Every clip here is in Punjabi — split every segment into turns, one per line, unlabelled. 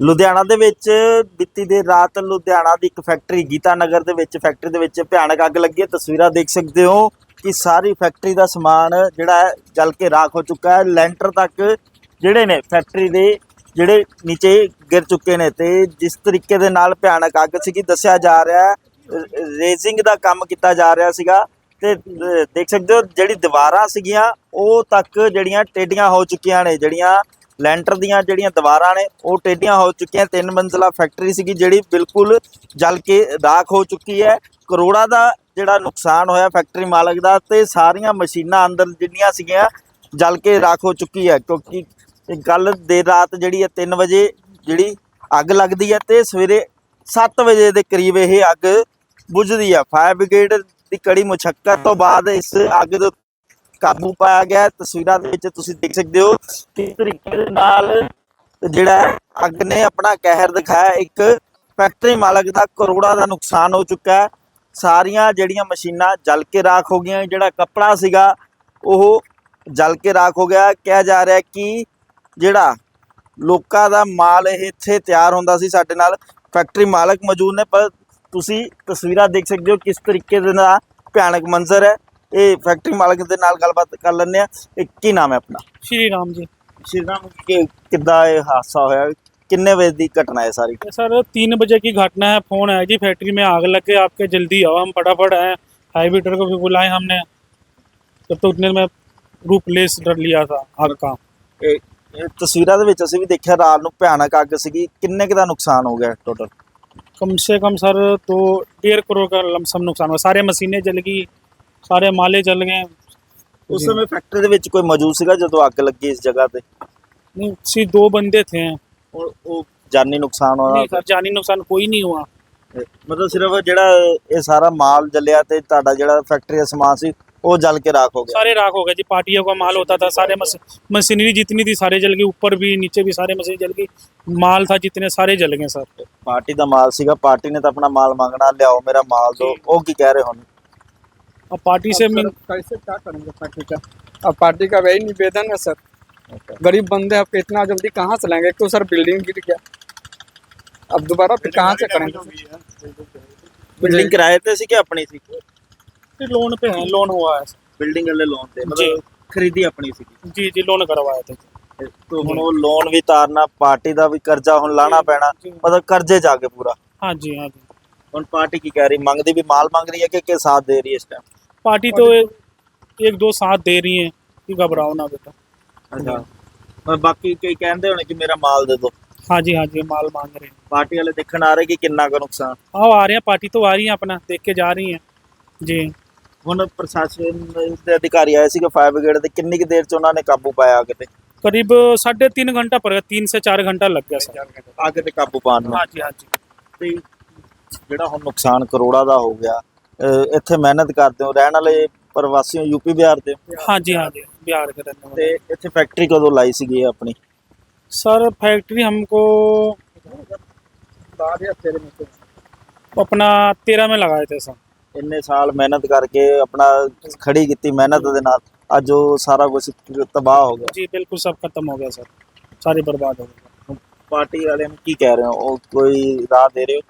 ਲੁਧਿਆਣਾ ਦੇ ਵਿੱਚ ਬੀਤੀ ਦੇਰ ਰਾਤ ਲੁਧਿਆਣਾ ਦੀ ਇੱਕ ਫੈਕਟਰੀ ਗੀਤਾ ਨਗਰ ਦੇ ਵਿੱਚ ਫੈਕਟਰੀ ਦੇ ਵਿੱਚ ਭਿਆਨਕ ਅੱਗ ਲੱਗੀ ਹੈ। ਤਸਵੀਰਾਂ ਦੇਖ ਸਕਦੇ ਹੋ ਕਿ ਸਾਰੀ ਫੈਕਟਰੀ ਦਾ ਸਮਾਨ ਜਿਹੜਾ ਹੈ ਜਲ ਕੇ ਰਾਖ ਹੋ ਚੁੱਕਾ ਹੈ। ਲੈਂਟਰ ਤੱਕ ਜਿਹੜੇ ਨੇ ਫੈਕਟਰੀ ਦੇ ਜਿਹੜੇ ਨੀਚੇ ਗਿਰ ਚੁੱਕੇ ਨੇ ਤੇ ਜਿਸ ਤਰੀਕੇ ਦੇ ਨਾਲ ਭਿਆਨਕ ਅੱਗ ਸੀਗੀ, ਦੱਸਿਆ ਜਾ ਰਿਹਾ ਹੈ ਰੇਜ਼ਿੰਗ ਦਾ ਕੰਮ ਕੀਤਾ ਜਾ ਰਿਹਾ ਸੀਗਾ ਤੇ ਦੇਖ ਸਕਦੇ ਹੋ ਜਿਹੜੀ ਦੀਵਾਰਾਂ ਸੀਗੀਆਂ, ਉਹ ਤੱਕ ਜਿਹੜੀਆਂ ਟੇਡੀਆਂ ਹੋ ਚੁੱਕੀਆਂ ਨੇ, ਜਿਹੜੀਆਂ ਲੈਂਟਰ ਦੀਆਂ ਜਿਹੜੀਆਂ ਦੀਵਾਰਾਂ ਨੇ, ਉਹ ਟੇਢੀਆਂ ਹੋ ਚੁੱਕੀਆਂ, ਤਿੰਨ ਮੰਜ਼ਲਾ ਫੈਕਟਰੀ ਸੀਗੀ ਜਿਹੜੀ ਬਿਲਕੁਲ ਜਲ ਕੇ ਰਾਖ ਹੋ ਚੁੱਕੀ ਹੈ। ਕਰੋੜਾਂ ਦਾ ਜਿਹੜਾ ਨੁਕਸਾਨ ਹੋਇਆ ਫੈਕਟਰੀ ਮਾਲਕ ਦਾ ਤੇ ਸਾਰੀਆਂ ਮਸ਼ੀਨਾਂ ਅੰਦਰ ਜਿੰਨੀਆਂ ਸੀਗੀਆਂ ਜਲ ਕੇ ਰਾਖ ਹੋ ਚੁੱਕੀ ਹੈ, ਕਿਉਂਕਿ ਕੱਲ ਦੇਰ ਰਾਤ ਜਿਹੜੀ ਹੈ 3 ਵਜੇ ਜਿਹੜੀ ਅੱਗ ਲੱਗਦੀ ਹੈ ਤੇ ਸਵੇਰੇ 7 ਵਜੇ ਦੇ ਕਰੀਬ ਇਹ ਅੱਗ ਬੁਝਦੀ ਹੈ। ਫਾਇਰ ਬ੍ਰਿਗੇਡ ਦੀ ਕੜੀ ਮੁਸ਼ੱਕਤ ਤੋਂ ਬਾਅਦ ਇਸ ਅੱਗ ਦੇ ਕਾਬੂ ਪਾਇਆ ਗਿਆ। ਤਸਵੀਰਾਂ ਦੇ ਵਿੱਚ ਤੁਸੀਂ ਦੇਖ ਸਕਦੇ ਹੋ ਕਿਸ ਤਰੀਕੇ ਦੇ ਨਾਲ ਜਿਹੜਾ ਅੱਗ ਨੇ ਆਪਣਾ ਕਹਿਰ ਦਿਖਾਇਆ। ਇੱਕ ਫੈਕਟਰੀ ਮਾਲਕ ਦਾ ਕਰੋੜਾਂ ਦਾ ਨੁਕਸਾਨ ਹੋ ਚੁੱਕਾ ਹੈ। ਸਾਰੀਆਂ ਜਿਹੜੀਆਂ ਮਸ਼ੀਨਾਂ ਜਲ ਕੇ ਰਾਖ ਹੋ ਗਈਆਂ। ਜਿਹੜਾ ਕੱਪੜਾ ਸੀਗਾ, ਉਹ ਜਲ ਕੇ ਰਾਖ ਹੋ ਗਿਆ। ਕਿਹਾ ਜਾ ਰਿਹਾ ਕਿ ਜਿਹੜਾ ਲੋਕਾਂ ਦਾ ਮਾਲ ਇਹ ਇੱਥੇ ਤਿਆਰ ਹੁੰਦਾ ਸੀ ਸਾਡੇ ਨਾਲ। ਫੈਕਟਰੀ ਮਾਲਕ ਮੌਜੂਦ ਨੇ, ਪਰ ਤੁਸੀਂ ਤਸਵੀਰਾਂ ਦੇਖ ਸਕਦੇ ਹੋ ਕਿਸ ਤਰੀਕੇ ਦੇ ਨਾਲ ਭਿਆਨਕ ਮੰਜ਼ਰ ਹੈ। ਇਹ ਫੈਕਟਰੀ ਮਾਲਕ ਦੇ ਨਾਲ ਗੱਲਬਾਤ ਕਰ ਲੈਂਦੇ ਆ ਇਹ ਕੀ ਨਾਮ ਹੈ ਆਪਣਾ
श्री राम जी
ਸ਼੍ਰੀ ਰਾਮ ਕਿ ਕਿੱਦਾਂ ਇਹ ਹਾਦਸਾ ਹੋਇਆ ਕਿੰਨੇ ਵਜੇ ਦੀ ਘਟਨਾ ਹੈ ਸਾਰੀ
सर तीन बजे की घटना है फोन है जी फैक्ट्री में आग लग गई आपके जल्दी आओ हम फटाफट आए हाई बीटर को भी बुलाए हमने तब तो उतने में रूप लेस डर लिया था आग का
ਇਹ ਇਹ ਤਸਵੀਰਾਂ ਦੇ ਵਿੱਚ ਅਸੀਂ ਵੀ ਦੇਖਿਆ ਰਾਤ ਨੂੰ ਭਿਆਨਕ ਅੱਗ ਸੀਗੀ ਕਿੰਨੇ ਕੁ ਦਾ ਨੁਕਸਾਨ ਹੋ ਗਿਆ ਟੋਟਲ
कम से कम सर तो डेढ़ करोड़ का लमसम नुकसान हुआ सारे मशीनें जल गई सारे माले जल गए
ਉਸ ਸਮੇਂ ਫੈਕਟਰੀ ਦੇ ਵਿੱਚ ਕੋਈ ਮੌਜੂਦ ਸੀਗਾ ਜਦੋਂ ਅੱਗ ਲੱਗੀ ਇਸ ਜਗ੍ਹਾ ਤੇ
नहीं सी दो बंदे थे
ਉਹ ਉਹ ਜਾਨੀ ਨੁਕਸਾਨ ਹੋਣਾ
नहीं सर जानी नुकसान कोई नहीं हुआ
ਮਤਲਬ ਸਿਰਫ ਜਿਹੜਾ ਇਹ ਸਾਰਾ ਮਾਲ ਜਲਿਆ ਤੇ ਤੁਹਾਡਾ ਜਿਹੜਾ ਫੈਕਟਰੀ ਦਾ ਸਮਾਨ ਸੀ ਉਹ ਜਲ ਕੇ ਰਾਖ ਹੋ ਗਿਆ
सारे राख हो गए जी पार्टियों का माल होता था सारे मस, मशीनरी जितनी थी सारे जल गई ऊपर भी नीचे भी सारे मशीन जल गई माल था जितने सारे जल गए सर
ਪਾਰਟੀ ਦਾ ਮਾਲ ਸੀਗਾ ਪਾਰਟੀ ਨੇ ਤਾਂ ਆਪਣਾ ਮਾਲ ਮੰਗਣਾ ਲਿਆਓ ਮੇਰਾ ਮਾਲ ਦਿਓ ਉਹ ਕੀ ਕਹਿ ਰਹੇ ਹੁਣ
अब पार्टी से
अब
मिल
सर कैसे क्या करेंगे पार्टी का अब पार्टी का वही निवेदन है सर गरीब बंदे अब इतना जल्दी कहाँ से लाएंगे एक तो सर बिल्डिंग गिर गया अब दोबारा फिर कहाँ से करेंगे
ਬਿਲਡਿੰਗ ਕਿਰਾਏ ਤੇ ਸੀ ਕਿ ਆਪਣੀ ਸੀ
लोन पे है लोन हुआ है
ਬਿਲਡਿੰਗ ਵਾਲੇ ਲੋਨ ਤੇ
ਜੀ।
ਮਤਲਬ ਖਰੀਦੀ ਆਪਣੀ ਸੀ
जी जी लोन करवाए थे
ਤੋਂ ਹੁਣ ਉਹ ਲੋਨ ਵੀ ਤਾਰਨਾ ਪਾਰਟੀ ਦਾ ਵੀ ਕਰਜ਼ਾ ਹੁਣ ਲਾਣਾ ਪੈਣਾ
ਜੀ।
ਮਤਲਬ ਕਰਜ਼ੇ ਜਾ ਕੇ ਪੂਰਾ
हाँ जी हाँ जी
ਹੁਣ ਪਾਰਟੀ ਕੀ ਕਹਿ ਰਹੀ ਮੰਗਦੀ ਵੀ ਮਾਲ ਮੰਗ ਰਹੀ ਹੈ ਕਿ ਕਿ ਸਾਥ ਦੇ ਰਹੀ ਹੈ ਇਸ ਟਾਈਮ
पार्टी तो एक, एक दो साथ दे रही है कि घबराओ ना बेटा
ਅੱਛਾ ਪਰ ਬਾਕੀ ਕਈ ਕਹਿੰਦੇ ਹੋਣੇ ਕਿ ਮੇਰਾ ਮਾਲ ਦੇ ਦਿਓ
हाँ जी हाँ जी माल मांग रहे हैं
ਪਾਰਟੀ ਵਾਲੇ ਦੇਖਣ ਆ ਰਹੇ ਕਿ ਕਿੰਨਾ ਕੁ ਨੁਕਸਾਨ
आओ आ रहे हैं पार्टी तो आ रही है अपना देख के जा रही हैं जी
ਹੁਣ ਪ੍ਰਸ਼ਾਸਨ ਦੇ ਅਧਿਕਾਰੀ ਆਏ ਸੀਗੇ ਫਾਇਰ ਬ੍ਰਿਗੇਡ ਦੇ ਕਿੰਨੀ ਕੁ ਦੇਰ ਚ ਉਹਨਾਂ ਨੇ ਕਾਬੂ ਪਾਇਆ ਅੱਗ ਤੇ
करीब साढ़े तीन घंटा पड़ेगा तीन से चार घंटा लग गया सर
ਅੱਗ ਤੇ ਕਾਬੂ ਪਾਉਣ ਨੂੰ
हाँ जी हाँ जी
ਤੇ ਜਿਹੜਾ ਹੁਣ ਨੁਕਸਾਨ ਕਰੋੜਾਂ ਦਾ ਹੋ ਗਿਆ ਅਹ ਇੱਥੇ ਮਿਹਨਤ ਕਰਦੇ ਹੋ ਰਹਿਣ ਵਾਲੇ ਪ੍ਰਵਾਸੀ ਹੋ ਯੂਪੀ ਬਿਹਾਰ ਦੇ ਹੋ,
हाँ जी हाँ जी बिहार के रहने वाले
ਤੇ ਇੱਥੇ ਫੈਕਟਰੀ ਕਦੋਂ ਲਾਈ ਸੀਗੀ ਇਹ ਆਪਣੀ
सर फैक्ट्री हमको
बाहर या तेरे में से
अपना तेरह में लगाए थे सर
ਇੰਨੇ ਸਾਲ ਮਿਹਨਤ ਕਰਕੇ ਆਪਣਾ ਖੜੀ ਕੀਤੀ ਮਿਹਨਤ ਦੇ ਨਾਲ ਅੱਜ ਉਹ ਸਾਰਾ ਕੁਝ ਤਬਾਹ ਹੋ ਗਿਆ
जी बिल्कुल सब खत्म हो गया सर सारी बर्बाद हो गई
ਪਾਰਟੀ ਵਾਲਿਆਂ ਨੂੰ ਕੀ ਕਹਿ ਰਹੇ ਹੋ ਉਹ ਕੋਈ ਰਾਹ ਦੇ ਰਹੇ ਹੋ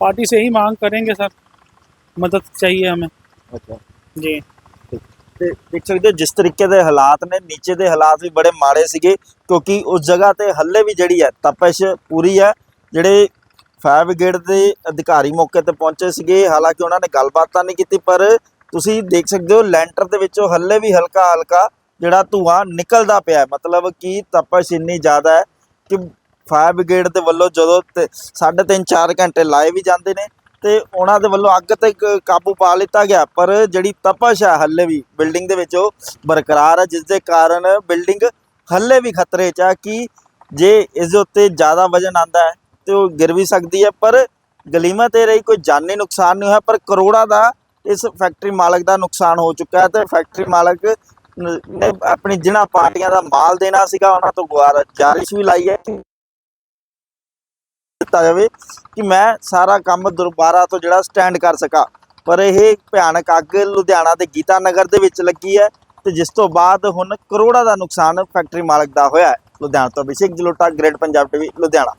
पार्टी से ही मांग करेंगे सर मदद चाहिए हमें
ਅੱਛਾ
जी
ਤੇ ਦੇਖ ਸਕਦੇ ਹੋ ਜਿਸ ਤਰੀਕੇ ਦੇ ਹਾਲਾਤ ਨੇ ਨੀਚੇ ਦੇ ਹਾਲਾਤ ਵੀ ਬੜੇ ਮਾੜੇ ਸੀਗੇ ਕਿਉਂਕਿ ਉਸ ਜਗ੍ਹਾ ਤੇ ਹੱਲੇ ਵੀ ਜਿਹੜੀ ਹੈ ਤਪਸ਼ ਪੂਰੀ ਹੈ ਜਿਹੜੇ ਫਾਇਰ ਬ੍ਰਿਗੇਡ ਦੇ ਅਧਿਕਾਰੀ ਮੌਕੇ ਤੇ ਪਹੁੰਚੇ ਸੀਗੇ ਹਾਲਾਂਕਿ ਉਹਨਾਂ ਨੇ ਗੱਲਬਾਤ ਤਾਂ ਨਹੀਂ ਕੀਤੀ ਪਰ ਤੁਸੀਂ ਦੇਖ ਸਕਦੇ ਹੋ ਲੈਂਟਰ ਦੇ ਵਿੱਚੋਂ ਹੱਲੇ ਵੀ ਹਲਕਾ ਹਲਕਾ ਜਿਹੜਾ ਧੂਆਂ ਨਿਕਲਦਾ ਪਿਆ ਹੈ। ਮਤਲਬ ਕਿ ਤਪਸ਼ ਇੰਨੀ ਜ਼ਿਆਦਾ ਹੈ ਕਿ ਫਾਇਰ ਬ੍ਰਿਗੇਡ ਦੇ ਵੱਲੋਂ ਜਦੋਂ ਤੇ ਸਾਢੇ ਤਿੰਨ 4 ਘੰਟੇ ਲਾਏ ਵੀ ਜਾਂਦੇ ਨੇ ਤੇ ਉਹਨਾਂ ਦੇ ਵੱਲੋਂ ਅੱਗ ਤੇ ਕ- ਕਾਬੂ ਪਾ ਲਿੱਤਾ ਗਿਆ। ਪਰ ਜਿਹੜੀ ਤਪਸ਼ ਹੈ ਹੱਲੇ ਵੀ ਬਿਲਡਿੰਗ ਦੇ ਵਿੱਚ, ਉਹ ਬਰਕਰਾਰ ਹੈ ਜਿਸ ਦੇ ਕਾਰਨ ਬਿਲਡਿੰਗ ਹੱਲੇ ਵੀ ਖਤਰੇ 'ਚ ਹੈ ਕਿ ਜੇ ਇਸ ਦੇ ਉੱਤੇ ਜ਼ਿਆਦਾ ਵਜਨ ਆਂਦਾ ਹੈ, ਤੇ ਉਹ ਗਿਰ ਵੀ ਸਕਦੀ ਹੈ। ਪਰ ਗਲੀਮਤ ਇਹ ਰਹੀ ਕੋਈ ਜਾਨੀ ਨੁਕਸਾਨ ਨਹੀਂ ਹੋਇਆ, ਪਰ ਕਰੋੜਾਂ ਦਾ ਇਸ ਫੈਕਟਰੀ ਮਾਲਕ ਦਾ ਨੁਕਸਾਨ ਹੋ ਚੁੱਕਾ ਹੈ ਤੇ ਫੈਕਟਰੀ ਮਾਲਕ ਨ- ਨੇ ਆਪਣੀ ਜਿਨ੍ਹਾਂ ਪਾਰਟੀਆਂ ਦਾ ਮਾਲ ਦੇਣਾ ਸੀਗਾ, ਉਹਨਾਂ ਤੋਂ ਗੁਜ਼ਾਰਿਸ਼ ਵੀ ਲਾਈ ਹੈ। ਕਿ ਦਿੱਤਾ ਜਾਵੇ ਕਿ ਮੈਂ ਸਾਰਾ ਕੰਮ ਦੁਬਾਰਾ ਤੋਂ ਜਿਹੜਾ ਸਟੈਂਡ ਕਰ ਸਕਾਂ। ਪਰ ਇਹ ਭਿਆਨਕ ਅੱਗ ਲੁਧਿਆਣਾ ਦੇ ਗੀਤਾ ਨਗਰ ਦੇ ਵਿੱਚ ਲੱਗੀ ਹੈ ਤੇ ਜਿਸ ਤੋਂ ਬਾਅਦ ਹੁਣ ਕਰੋੜਾਂ ਦਾ ਨੁਕਸਾਨ ਫੈਕਟਰੀ ਮਾਲਕ ਦਾ ਹੋਇਆ ਹੈ। ਲੁਧਿਆਣਾ ਤੋਂ ਅਭਿਸ਼ੇਕ ਜਲੋਟਾ ਗ੍ਰੇਟ ਪੰਜਾਬ ਟੀਵੀ ਲੁਧਿਆਣਾ।